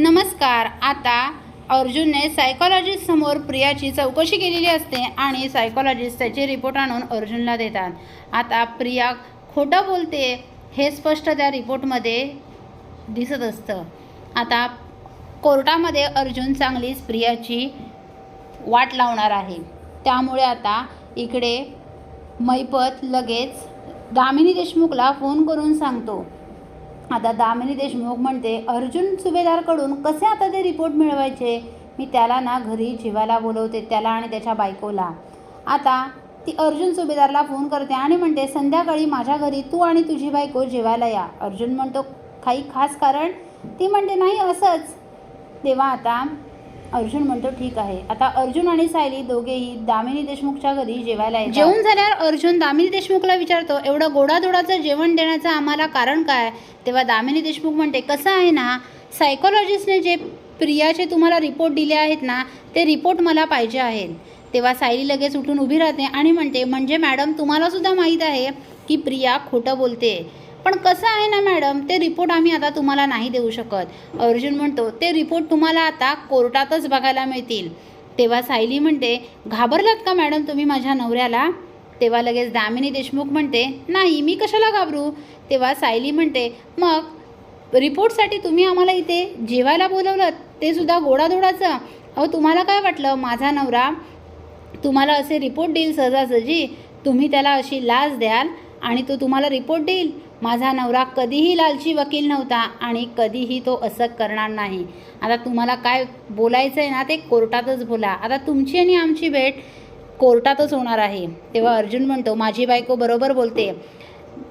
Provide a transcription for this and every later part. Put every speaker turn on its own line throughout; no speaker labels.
नमस्कार. आता अर्जुनने सायकॉलॉजिस्टसमोर प्रियाची चौकशी केलेली असते आणि सायकोलॉजिस्ट त्याचे रिपोर्ट आणून अर्जुनला देतात. आता प्रिया खोटं बोलते हे स्पष्ट त्या रिपोर्टमध्ये दिसत असतं. आता कोर्टामध्ये अर्जुन चांगलीच प्रियाची वाट लावणार आहे. त्यामुळे आता इकडे मैपत लगेच दामिनी देशमुखला फोन करून सांगतो. आता दामिनी देशमुख म्हणते अर्जुन सुभेदारकडून कसे आता ते रिपोर्ट मिळवायचे? मी त्याला ना घरी जीवाला बोलवते त्याला आणि त्याच्या बायकोला. आता ती अर्जुन सुभेदारला फोन करते आणि म्हणते संध्याकाळी माझ्या घरी तू आणि तुझी बायको जेवायला या. अर्जुन म्हणतो काही खास कारण? ती म्हणते नाही असंच. तेव्हा आता अर्जुन म्हणतो ठीक आहे. आता अर्जुन आणि सायली दोघेही दामिनी देशमुखच्या घरी जेवायला येतात. जेवून झाल्यावर अर्जुन दामिनी देशमुखला विचारतो एवढं गोडाधोडाचं जेवण देण्याचं आम्हाला कारण काय? तेव्हा दामिनी देशमुख म्हणते कसं आहे ना सायकोलॉजिस्टने जे प्रियाचे तुम्हाला रिपोर्ट दिले आहेत ना ते रिपोर्ट मला पाहिजे आहेत. तेव्हा सायली लगेच उठून उभी राहते आणि म्हणते म्हणजे मॅडम तुम्हालासुद्धा माहीत आहे की प्रिया खोटं बोलते. पण कसं आहे ना मॅडम ते रिपोर्ट आम्ही आता तुम्हाला नाही देऊ शकत. अर्जुन म्हणतो ते रिपोर्ट तुम्हाला आता कोर्टातच बघायला मिळतील. तेव्हा सायली म्हणते घाबरलात का मॅडम तुम्ही माझ्या नवऱ्याला? तेव्हा लगेच दामिनी देशमुख म्हणते नाही मी कशाला घाबरू? तेव्हा सायली म्हणते मग रिपोर्टसाठी तुम्ही आम्हाला इथे जेवायला बोलवलं ते सुद्धा गोडाधोडाचं. अहो तुम्हाला काय वाटलं? माझा नवरा तुम्हाला असे रिपोर्ट देईल सहजासहजी? तुम्ही त्याला अशी लाच द्याल आणि तो तुम्हाला रिपोर्ट देईल? माझा नवरा कधीही लालची वकील नव्हता आणि कधीही तो असं करणार नाही. आता तुम्हाला काय बोलायचं आहे ना ते कोर्टातच बोला. आता तुमची आणि आमची भेट कोर्टातच होणार आहे. तेव्हा अर्जुन म्हणतो माझी बायको बरोबर बोलते.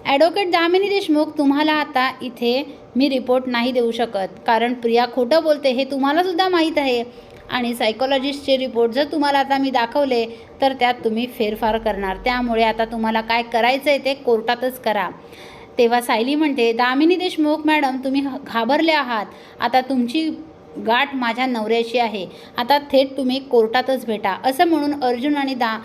ॲडव्होकेट दामिनी देशमुख तुम्हाला आता इथे मी रिपोर्ट नाही देऊ शकत. कारण प्रिया खोटं बोलते हे तुम्हालासुद्धा माहीत आहे. आणि सायकोलॉजिस्टचे रिपोर्ट जर तुम्हाला आता मी दाखवले तर त्यात तुम्ही फेरफार करणार. त्यामुळे आता तुम्हाला काय करायचं आहे ते कोर्टातच करा. तेव्हा सायली म्हणते दामिनी देशमुख मॅडम तुम्ही घाबरले आहात. आता तुमची गाठ माझ्या नवऱ्याशी आहे. आता थेट तुम्ही कोर्टातच भेटा. असं म्हणून अर्जुन आणि दा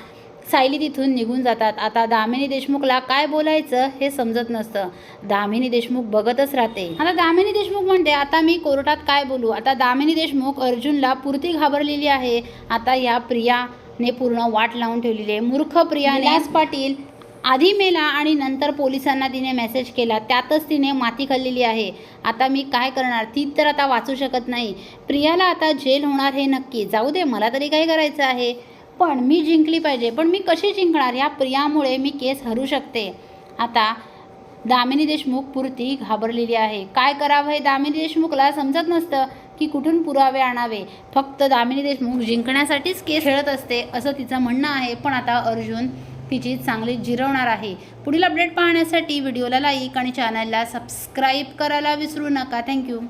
सायली तिथून निघून जातात. आता दामिनी देशमुखला काय बोलायचं हे समजत नसतं. दामिनी देशमुख बघतच राहते. आता दामिनी देशमुख म्हणते आता मी कोर्टात काय बोलू? आता दामिनी देशमुख अर्जुनला पुरती घाबरलेली आहे. आता या प्रियाने पूर्ण वाट लावून ठेवलेली आहे. मूर्ख प्रिया विलास पाटील आधी मेला आणि नंतर पोलिसांना तिने मेसेज केला. त्यातच तिने माती खाल्लेली आहे. आता मी काय करणार? ती तर आता वाचू शकत नाही. प्रियाला आता जेल होणार हे नक्की. जाऊ दे मला तरी काय करायचं आहे? पण मी जिंकली पाहिजे. पण मी कशी जिंकणार? या प्रियामुळे मी केस हरू शकते. आता दामिनी देशमुख पुरती घाबरलेली आहे. काय करावं हे दामिनी देशमुखला समजत नसतं की कुठून पुरावे आणावे. फक्त दामिनी देशमुख जिंकण्यासाठीच केस खेळत असते असं तिचं म्हणणं आहे. पण आता अर्जुन तिची चांगली जिरवणार आहे. पुढील अपडेट पाहण्यासाठी व्हिडिओला लाईक आणि चॅनलला सबस्क्राईब करायला विसरू नका. थँक्यू